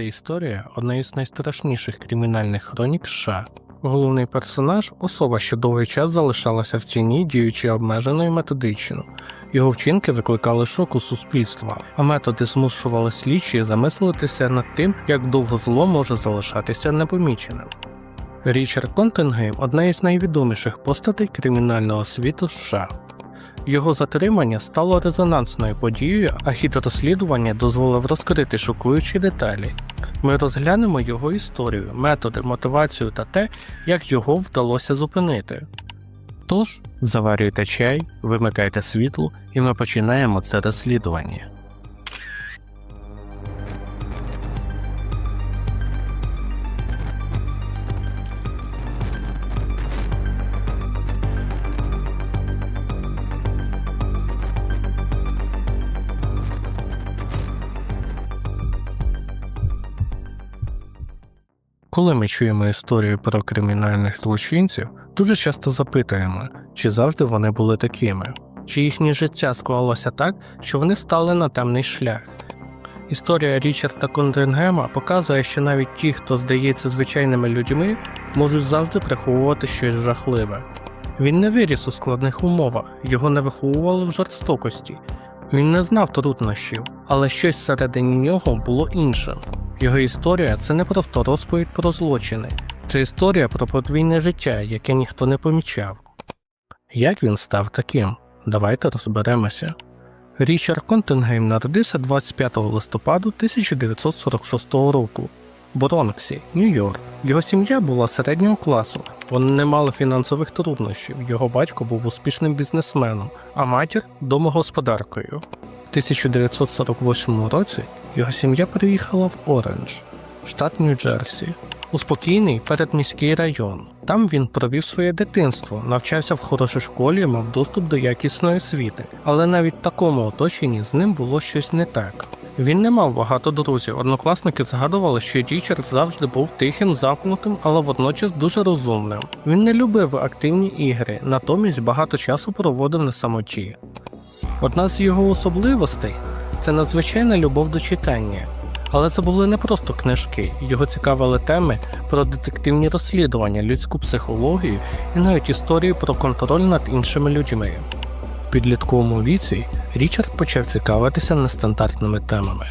Ця історія одна із найстрашніших кримінальних хронік США. Головний персонаж особа, що довгий час залишалася в тіні, діючи обмежено і методично. Його вчинки викликали шок у суспільства, а методи змушували слідчі замислитися над тим, як довго зло може залишатися непоміченим. Річард Контингейм одна із найвідоміших постатей кримінального світу США. Його затримання стало резонансною подією, а хід розслідування дозволив розкрити шокуючі деталі. Ми розглянемо його історію, методи, мотивацію та те, як його вдалося зупинити. Тож, заварюйте чай, вимикайте світло, і ми починаємо це розслідування. Коли ми чуємо історію про кримінальних злочинців, дуже часто запитуємо, чи завжди вони були такими, чи їхнє життя склалося так, що вони стали на темний шлях. Історія Річарда Конденгема показує, що навіть ті, хто здається звичайними людьми, можуть завжди приховувати щось жахливе. Він не виріс у складних умовах, його не виховували в жорстокості. Він не знав труднощів, але щось всередині нього було іншим. Його історія це не просто розповідь про злочини, це історія про подвійне життя, яке ніхто не помічав. Як він став таким? Давайте розберемося. Річард Контингейм народився 25 листопаду 1946 року в Бронксі, Нью-Йорк. Його сім'я була середнього класу. Вони не мали фінансових труднощів. Його батько був успішним бізнесменом, а матір домогосподаркою. У 1948 році його сім'я переїхала в Оранж, штат Нью-Джерсі, у спокійний передміський район. Там він провів своє дитинство, навчався в хорошій школі, мав доступ до якісної освіти, але навіть в такому оточенні з ним було щось не так. Він не мав багато друзів. Однокласники згадували, що Річард завжди був тихим, замкнутим, але водночас дуже розумним. Він не любив активні ігри, натомість багато часу проводив на самоті. Одна з його особливостей це надзвичайна любов до читання. Але це були не просто книжки, його цікавили теми про детективні розслідування, людську психологію і навіть історії про контроль над іншими людьми. В підлітковому віці Річард почав цікавитися нестандартними темами.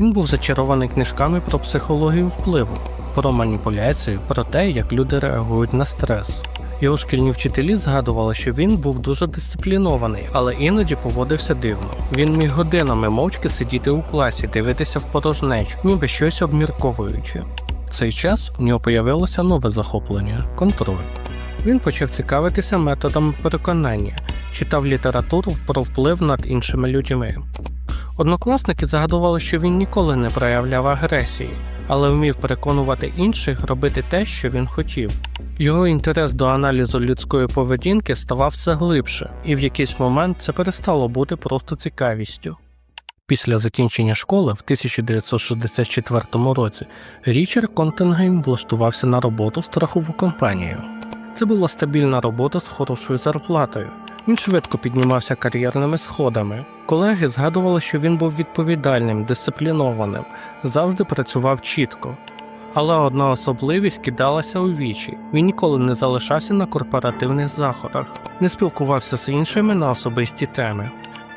Він був зачарований книжками про психологію впливу, про маніпуляцію, про те, як люди реагують на стрес. Його шкільні вчителі згадували, що він був дуже дисциплінований, але іноді поводився дивно. Він міг годинами мовчки сидіти у класі, дивитися в порожнечу, ніби щось обмірковуючи. В цей час в нього появилося нове захоплення контроль. Він почав цікавитися методами переконання, читав літературу про вплив над іншими людьми. Однокласники загадували, що він ніколи не проявляв агресії, але вмів переконувати інших робити те, що він хотів. Його інтерес до аналізу людської поведінки ставав все глибше, і в якийсь момент це перестало бути просто цікавістю. Після закінчення школи в 1964 році Річард Контингейм влаштувався на роботу в страхову компанію. Це була стабільна робота з хорошою зарплатою. Він швидко піднімався кар'єрними сходами. Колеги згадували, що він був відповідальним, дисциплінованим, завжди працював чітко. Але одна особливість кидалася у вічі. Він ніколи не залишався на корпоративних заходах, не спілкувався з іншими на особисті теми.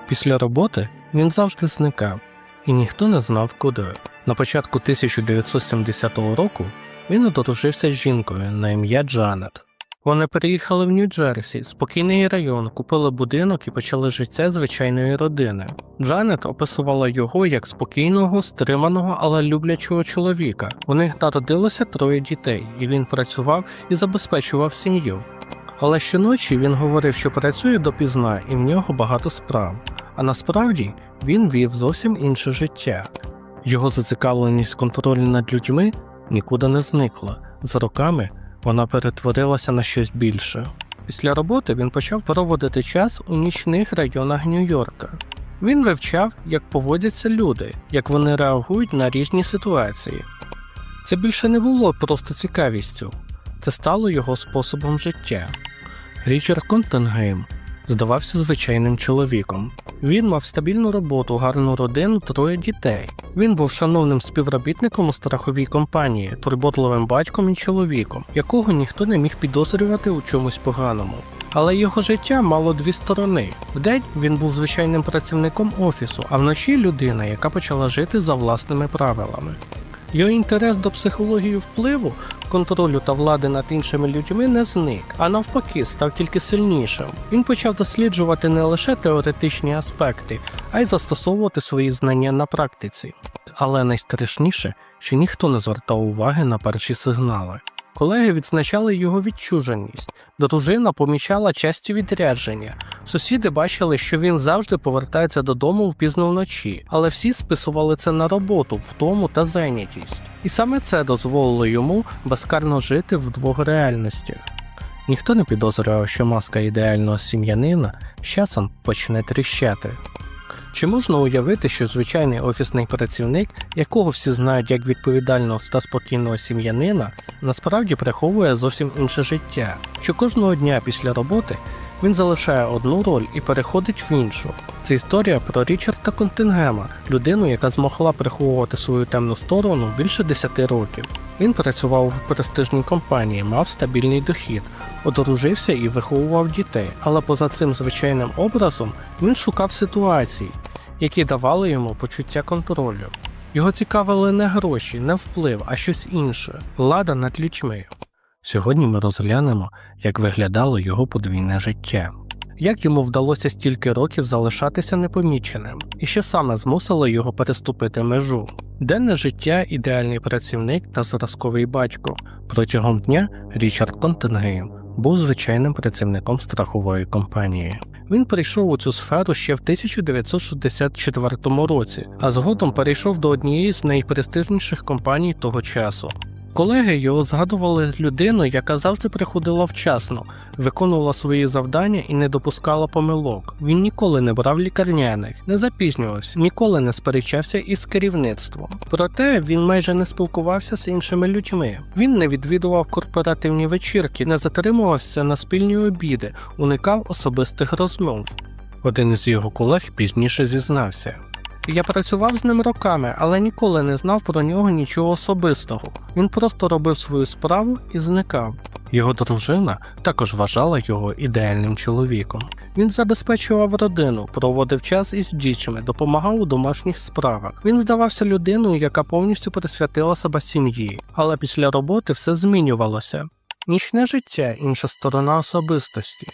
Після роботи він завжди зникав, і ніхто не знав куди. На початку 1970 року він одружився з жінкою на ім'я Джанет. Вони переїхали в Нью-Джерсі, спокійний район, купили будинок і почали життя звичайної родини. Джанет описувала його як спокійного, стриманого, але люблячого чоловіка. У них народилося троє дітей, і він працював і забезпечував сім'ю. Але щоночі він говорив, що працює допізна і в нього багато справ. А насправді він вів зовсім інше життя. Його зацікавленість контролю над людьми нікуди не зникла. За роками вона перетворилася на щось більше. Після роботи він почав проводити час у нічних районах Нью-Йорка. Він вивчав, як поводяться люди, як вони реагують на різні ситуації. Це більше не було просто цікавістю, це стало його способом життя. Річард Контенгейм здавався звичайним чоловіком. Він мав стабільну роботу, гарну родину, троє дітей. Він був шановним співробітником у страховій компанії, турботливим батьком і чоловіком, якого ніхто не міг підозрювати у чомусь поганому. Але його життя мало дві сторони. Вдень він був звичайним працівником офісу, а вночі людина, яка почала жити за власними правилами. Його інтерес до психології впливу, контролю та влади над іншими людьми не зник, а навпаки, став тільки сильнішим. Він почав досліджувати не лише теоретичні аспекти, а й застосовувати свої знання на практиці. Але найстрашніше, що ніхто не звертав уваги на перші сигнали. Колеги відзначали його відчуженість, дружина помічала часті відрядження. Сусіди бачили, що він завжди повертається додому впізно вночі, але всі списували це на роботу, втому та зайнятість. І саме це дозволило йому безкарно жити в двох реальностях. Ніхто не підозрював, що маска ідеального сім'янина з часом почне тріщати. Чи можна уявити, що звичайний офісний працівник, якого всі знають як відповідального та спокійного сім'янина, насправді приховує зовсім інше життя, що кожного дня після роботи він залишає одну роль і переходить в іншу. Це історія про Річарда Контингема, людину, яка змогла приховувати свою темну сторону більше 10 років. Він працював у престижній компанії, мав стабільний дохід, одружився і виховував дітей, але поза цим звичайним образом він шукав ситуацій, які давали йому почуття контролю. Його цікавили не гроші, не вплив, а щось інше влада над людьми. Сьогодні ми розглянемо, як виглядало його подвійне життя. Як йому вдалося стільки років залишатися непоміченим, і що саме змусило його переступити межу? Денне життя ідеальний працівник та зразковий батько. Протягом дня Річард Контингейм був звичайним працівником страхової компанії. Він прийшов у цю сферу ще в 1964 році, а згодом перейшов до однієї з найпрестижніших компаній того часу. Колеги його згадували людину, яка завжди приходила вчасно, виконувала свої завдання і не допускала помилок. Він ніколи не брав лікарняних, не запізнювався, ніколи не сперечався із керівництвом. Проте він майже не спілкувався з іншими людьми. Він не відвідував корпоративні вечірки, не затримувався на спільні обіди, уникав особистих розмов. Один із його колег пізніше зізнався. Я працював з ним роками, але ніколи не знав про нього нічого особистого. Він просто робив свою справу і зникав. Його дружина також вважала його ідеальним чоловіком. Він забезпечував родину, проводив час із дітьми, допомагав у домашніх справах. Він здавався людиною, яка повністю присвятила себе сім'ї, але після роботи все змінювалося. Нічне життя інша сторона особистості.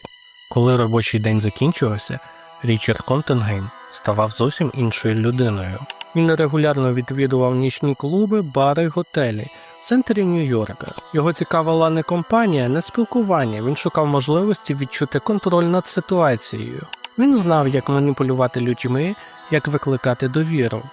Коли робочий день закінчувався, Річард Контингейм ставав зовсім іншою людиною. Він регулярно відвідував нічні клуби, бари, готелі в центрі Нью-Йорка. Його цікавила не компанія, не спілкування. Він шукав можливості відчути контроль над ситуацією. Він знав, як маніпулювати людьми, як викликати довіру.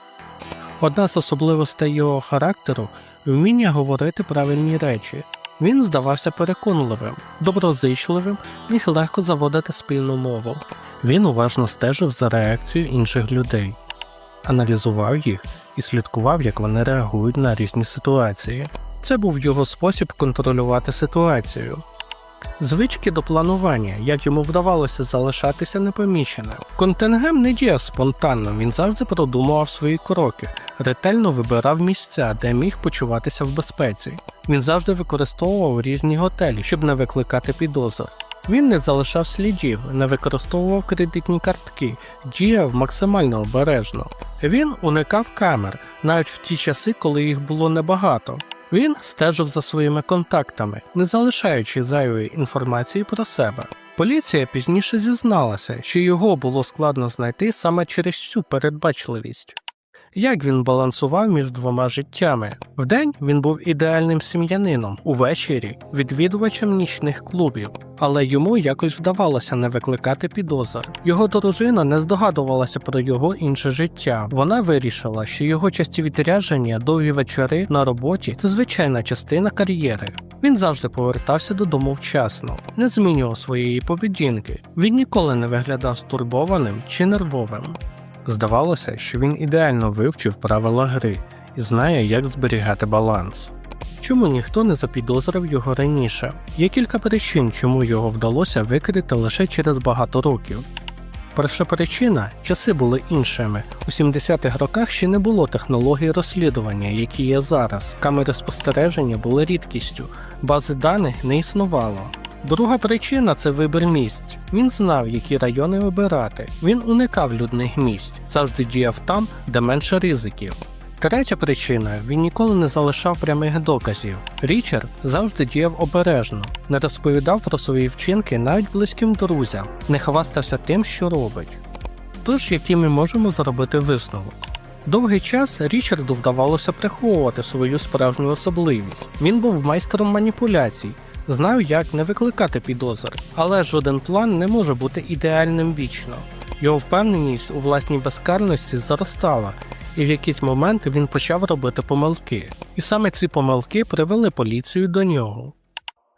Одна з особливостей його характеру вміння говорити правильні речі. Він здавався переконливим, доброзичливим, міг легко заводити спільну мову. Він уважно стежив за реакцією інших людей, аналізував їх і слідкував, як вони реагують на різні ситуації. Це був його спосіб контролювати ситуацію. Звички до планування, як йому вдавалося залишатися непоміченим. Контингем не діяв спонтанно, він завжди продумував свої кроки, ретельно вибирав місця, де міг почуватися в безпеці. Він завжди використовував різні готелі, щоб не викликати підозр. Він не залишав слідів, не використовував кредитні картки, діяв максимально обережно. Він уникав камер, навіть в ті часи, коли їх було небагато. Він стежив за своїми контактами, не залишаючи зайвої інформації про себе. Поліція пізніше зізналася, що його було складно знайти саме через цю передбачливість. Як він балансував між двома життями? Вдень він був ідеальним сім'янином, увечері відвідувачем нічних клубів, але йому якось вдавалося не викликати підозр. Його дружина не здогадувалася про його інше життя. Вона вирішила, що його часті відрядження, довгі вечори на роботі це звичайна частина кар'єри. Він завжди повертався додому вчасно, не змінював своєї поведінки. Він ніколи не виглядав стурбованим чи нервовим. Здавалося, що він ідеально вивчив правила гри і знає, як зберігати баланс. чому ніхто не запідозрив його раніше. Є кілька причин, чому його вдалося викрити лише через багато років. Перша причина часи були іншими. У 70-х роках ще не було технологій розслідування, які є зараз. Камери спостереження були рідкістю, бази даних не існувало. Друга причина це вибір місць. Він знав, які райони вибирати. Він уникав людних місць, завжди діяв там, де менше ризиків. Третя причина він ніколи не залишав прямих доказів. Річард завжди діяв обережно, не розповідав про свої вчинки навіть близьким друзям, не хвастався тим, що робить. Тож, який ми можемо зробити висновок? Довгий час Річарду вдавалося приховувати свою справжню особливість. Він був майстером маніпуляцій, знав, як не викликати підозр, але жоден план не може бути ідеальним вічно. Його впевненість у власній безкарності зростала, і в якийсь момент він почав робити помилки. І саме ці помилки привели поліцію до нього.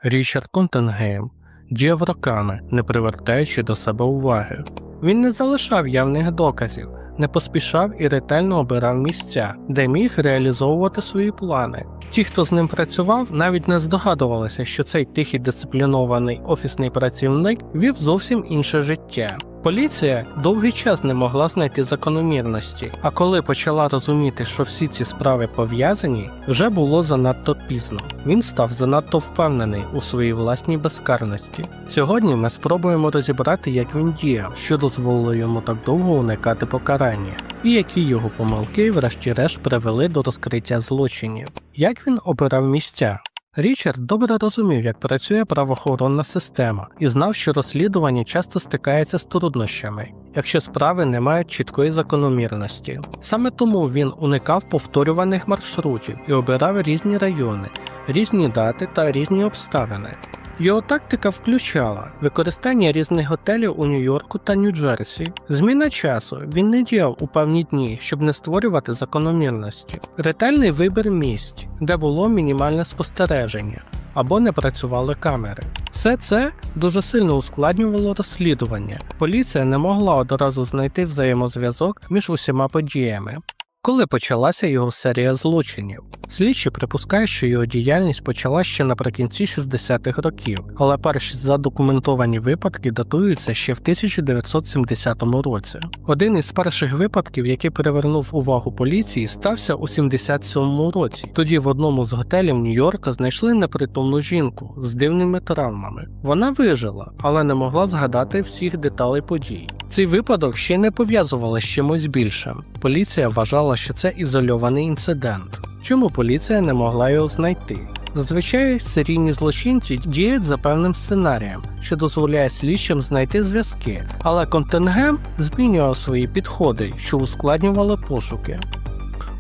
Річард Контенгейм діяв роками, не привертаючи до себе уваги. Він не залишав явних доказів, не поспішав і ретельно обирав місця, де міг реалізовувати свої плани. Ті, хто з ним працював, навіть не здогадувалися, що цей тихий дисциплінований офісний працівник вів зовсім інше життя. Поліція довгий час не могла знайти закономірності, а коли почала розуміти, що всі ці справи пов'язані, вже було занадто пізно. Він став занадто впевнений у своїй власній безкарності. Сьогодні ми спробуємо розібрати, як він діяв, що дозволило йому так довго уникати покарання, і які його помилки, врешті-решт, привели до розкриття злочинів. Як він обирав місця? Річард добре розумів, як працює правоохоронна система, і знав, що розслідування часто стикається з труднощами, якщо справи не мають чіткої закономірності. Саме тому він уникав повторюваних маршрутів і обирав різні райони, різні дати та різні обставини. Його тактика включала використання різних готелів у Нью-Йорку та Нью-Джерсі, зміна часу. Він не діяв у певні дні, щоб не створювати закономірності, ретельний вибір місць, де було мінімальне спостереження або не працювали камери. Все це дуже сильно ускладнювало розслідування. Поліція не могла одразу знайти взаємозв'язок між усіма подіями. Коли почалася його серія злочинів, слідчі припускають, що його діяльність почалася ще наприкінці 60-х років, але перші задокументовані випадки датуються ще в 1970 році. Один із перших випадків, який привернув увагу поліції, стався у 77 році. Тоді в одному з готелів Нью-Йорка знайшли непритомну жінку з дивними травмами. Вона вижила, але не могла згадати всіх деталей подій. Цей випадок ще не пов'язували з чимось більшим. Поліція вважала, що це ізольований інцидент. Чому поліція не могла його знайти? Зазвичай серійні злочинці діють за певним сценарієм, що дозволяє слідчим знайти зв'язки, але контингем змінював свої підходи, що ускладнювали пошуки.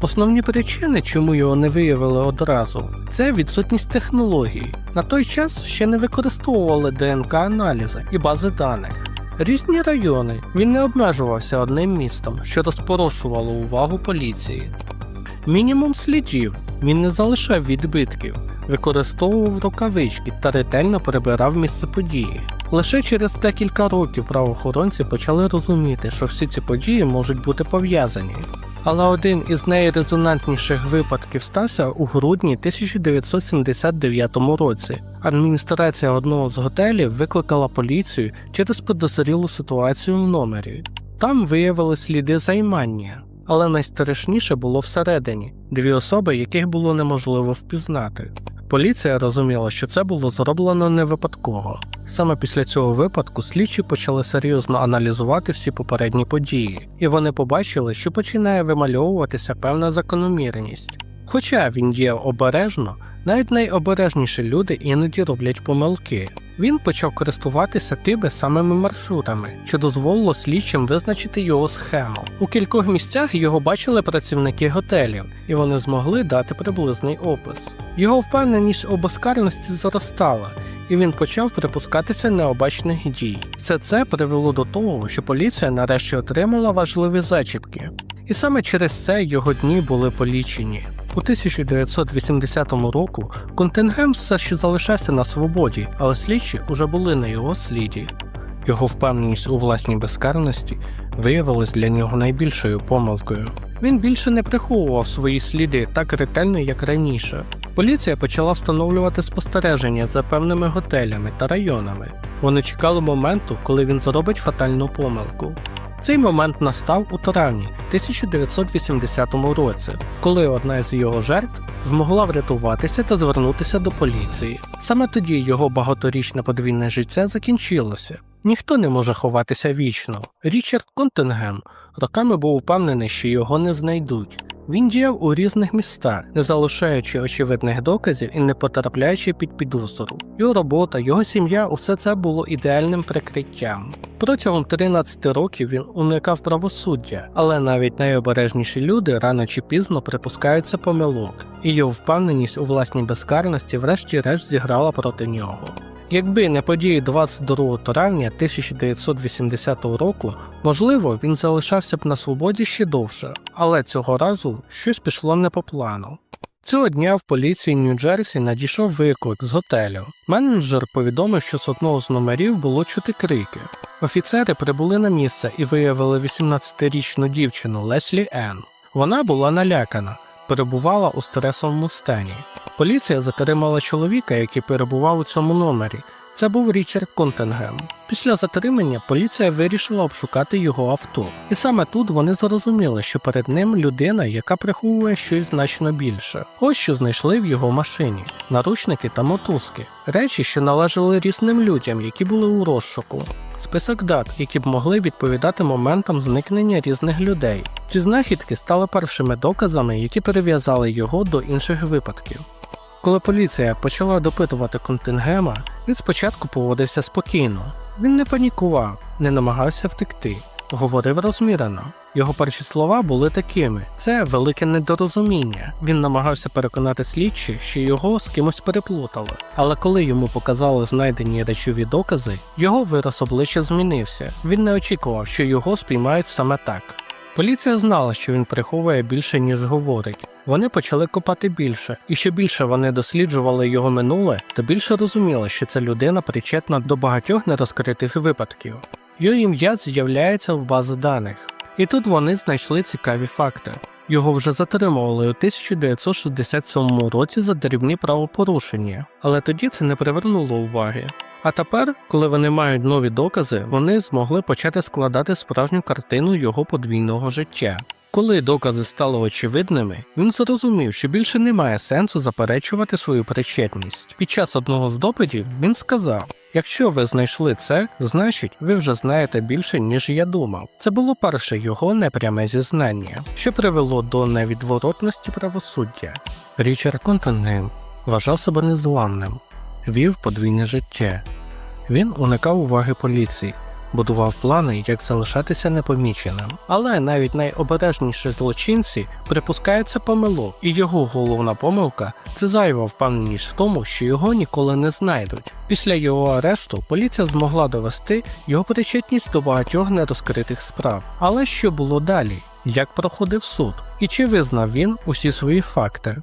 Основні причини, чому його не виявили одразу, це відсутність технологій. На той час ще не використовували ДНК-аналізи і бази даних. Різні райони він не обмежувався одним містом, що розпорошувало увагу поліції. Мінімум слідів він не залишав відбитків, використовував рукавички та ретельно прибирав місце події. Лише через декілька років правоохоронці почали розуміти, що всі ці події можуть бути пов'язані. Але один із найрезонантніших випадків стався у грудні 1979 році. Адміністрація одного з готелів викликала поліцію через підозрілу ситуацію в номері. Там виявили сліди займання, але найстрашніше було всередині дві особи, яких було неможливо впізнати. Поліція розуміла, що це було зроблено не випадково. Саме після цього випадку слідчі почали серйозно аналізувати всі попередні події, і вони побачили, що починає вимальовуватися певна закономірність. Хоча він діяв обережно, навіть найобережніші люди іноді роблять помилки. Він почав користуватися тими самими маршрутами, що дозволило слідчим визначити його схему. У кількох місцях його бачили працівники готелів, і вони змогли дати приблизний опис. Його впевненість у безкарності зростала, і він почав припускатися необачних дій. Все це привело до того, що поліція нарешті отримала важливі зачіпки. І саме через це його дні були полічені. У 1980 року контингент все ще залишався на свободі, але слідчі уже були на його сліді. Його впевненість у власній безкарності виявилась для нього найбільшою помилкою. Він більше не приховував свої сліди так ретельно, як раніше. Поліція почала встановлювати спостереження за певними готелями та районами. Вони чекали моменту, коли він зробить фатальну помилку. Цей момент настав у травні 1980 році, коли одна з його жертв змогла врятуватися та звернутися до поліції. Саме тоді його багаторічне подвійне життя закінчилося. Ніхто не може ховатися вічно. Річард Контингем роками був впевнений, що його не знайдуть. Він діяв у різних містах, не залишаючи очевидних доказів і не потрапляючи під підозру. Його робота, його сім'я усе це було ідеальним прикриттям. Протягом 13 років він уникав правосуддя, але навіть найобережніші люди рано чи пізно припускаються помилок, і його впевненість у власній безкарності врешті-решт зіграла проти нього. Якби не події 22 травня 1980 року, можливо, він залишався б на свободі ще довше, але цього разу щось пішло не по плану. Цього дня в поліції Нью-Джерсі надійшов виклик з готелю. Менеджер повідомив, що з одного з номерів було чути крики. Офіцери прибули на місце і виявили 18-річну дівчину Леслі Енн. Вона була налякана, перебувала у стресовому стані. Поліція затримала чоловіка, який перебував у цьому номері. Це був Річард Контингем. Після затримання поліція вирішила обшукати його авто. І саме тут вони зрозуміли, що перед ним людина, яка приховує щось значно більше. Ось що знайшли в його машині: наручники та мотузки, речі, що належали різним людям, які були у розшуку. Список дат, які б могли відповідати моментам зникнення різних людей. Ці знахідки стали першими доказами, які перев'язали його до інших випадків. Коли поліція почала допитувати контингема, він спочатку поводився спокійно. Він не панікував, не намагався втекти, говорив розмірено. Його перші слова були такими: це велике недорозуміння. Він намагався переконати слідчі, що його з кимось переплутали. Але коли йому показали знайдені речові докази, його вираз обличчя змінився. Він не очікував, що його спіймають саме так. Поліція знала, що він приховує більше, ніж говорить. Вони почали копати більше, і що більше вони досліджували його минуле, то більше розуміли, що ця людина причетна до багатьох нерозкритих випадків. Його ім'я з'являється в базі даних. І тут вони знайшли цікаві факти. Його вже затримували у 1967 році за дрібні правопорушення, але тоді це не привернуло уваги. А тепер, коли вони мають нові докази, вони змогли почати складати справжню картину його подвійного життя. Коли докази стали очевидними, він зрозумів, що більше немає сенсу заперечувати свою причетність. Під час одного з допитів він сказав: Якщо ви знайшли це, значить ви вже знаєте більше, ніж я думав. Це було перше його непряме зізнання, що привело до невідворотності правосуддя. Річард Контингем вважав себе незламним, вів подвійне життя. Він уникав уваги поліції, будував плани, як залишатися непоміченим. Але навіть найобережніші злочинці припускаються помилок, і його головна помилка це зайва впевненість в тому, що його ніколи не знайдуть. Після його арешту поліція змогла довести його причетність до багатьох нерозкритих справ. Але що було далі? Як проходив суд? І чи визнав він усі свої факти?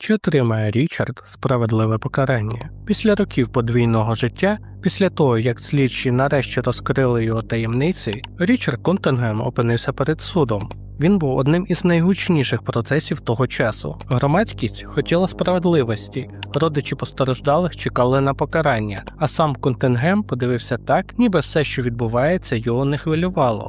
Чи отримає Річард справедливе покарання? Після років подвійного життя, після того як слідчі нарешті розкрили його таємниці, Річард Контингем опинився перед судом. Він був одним із найгучніших процесів того часу. Громадськість хотіла справедливості, родичі постраждалих чекали на покарання, а сам Контингем подивився так, ніби все, що відбувається, його не хвилювало.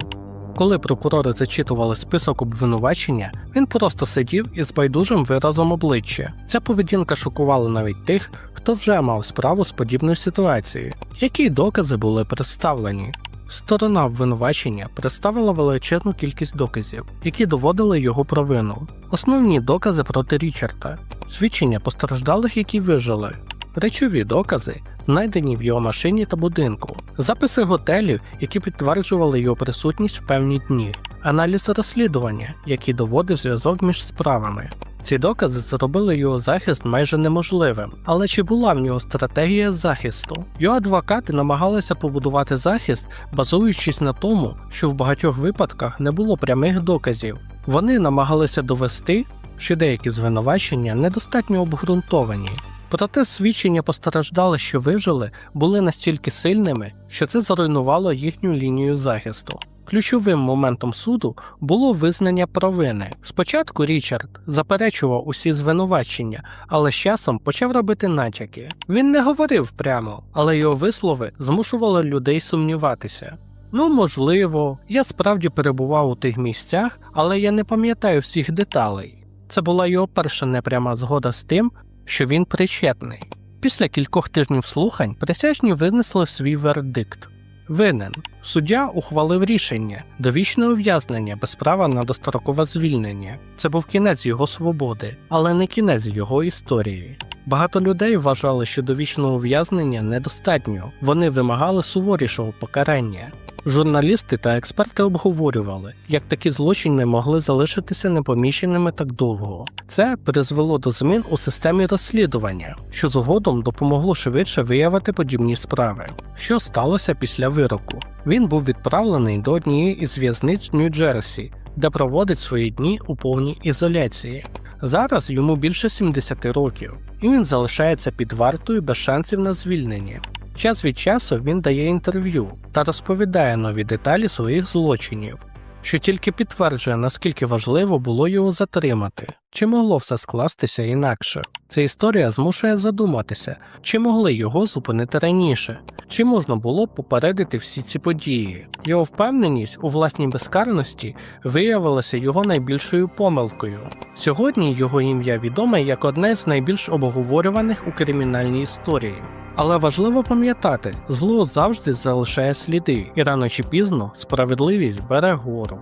Коли прокурори зачитували список обвинувачення, він просто сидів із байдужим виразом обличчя. Ця поведінка шокувала навіть тих, хто вже мав справу з подібною ситуацією. Які докази були представлені? Сторона обвинувачення представила величезну кількість доказів, які доводили його провину. Основні докази проти Річарда, свідчення постраждалих, які вижили, речові докази, знайдені в його машині та будинку, записи готелів, які підтверджували його присутність в певні дні, аналіз розслідування, який доводив зв'язок між справами. Ці докази зробили його захист майже неможливим, але чи була в нього стратегія захисту? Його адвокати намагалися побудувати захист, базуючись на тому, що в багатьох випадках не було прямих доказів. Вони намагалися довести, що деякі звинувачення недостатньо обґрунтовані. Проте свідчення постраждалих, що вижили, були настільки сильними, що це зруйнувало їхню лінію захисту. Ключовим моментом суду було визнання провини. Спочатку Річард заперечував усі звинувачення, але з часом почав робити натяки. Він не говорив прямо, але його вислови змушували людей сумніватися. Ну, можливо, я справді перебував у тих місцях, але я не пам'ятаю всіх деталей. Це була його перша непряма згода з тим, що він причетний. Після кількох тижнів слухань присяжні винесли свій вердикт. Винен. Суддя ухвалив рішення довічне ув'язнення без права на дострокове звільнення. Це був кінець його свободи, але не кінець його історії. Багато людей вважали, що довічного ув'язнення недостатньо, вони вимагали суворішого покарання. Журналісти та експерти обговорювали, як такі злочини могли залишитися непоміщеними так довго. Це призвело до змін у системі розслідування, що згодом допомогло швидше виявити подібні справи. Що сталося після вироку? Він був відправлений до однієї із в'язниць Нью-Джерсі, де проводить свої дні у повній ізоляції. Зараз йому більше 70 років, і він залишається під вартою без шансів на звільнення. Час від часу він дає інтерв'ю та розповідає нові деталі своїх злочинів, що тільки підтверджує, наскільки важливо було його затримати, чи могло все скластися інакше. Ця історія змушує задуматися, чи могли його зупинити раніше, чи можна було попередити всі ці події. Його впевненість у власній безкарності виявилася його найбільшою помилкою. Сьогодні його ім'я відоме як одне з найбільш обговорюваних у кримінальній історії. Але важливо пам'ятати, зло завжди залишає сліди, і рано чи пізно справедливість бере гору.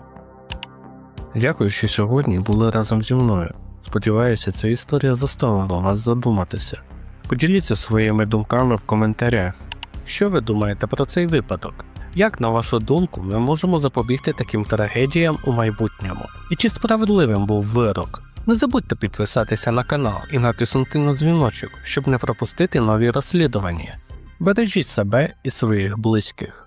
Дякую, що сьогодні були разом зі мною. Сподіваюся, ця історія заставила вас задуматися. Поділіться своїми думками в коментарях. Що ви думаєте про цей випадок? Як, на вашу думку, ми можемо запобігти таким трагедіям у майбутньому? І чи справедливим був вирок? Не забудьте підписатися на канал і натиснути на дзвіночок, щоб не пропустити нові розслідування. Бережіть себе і своїх близьких.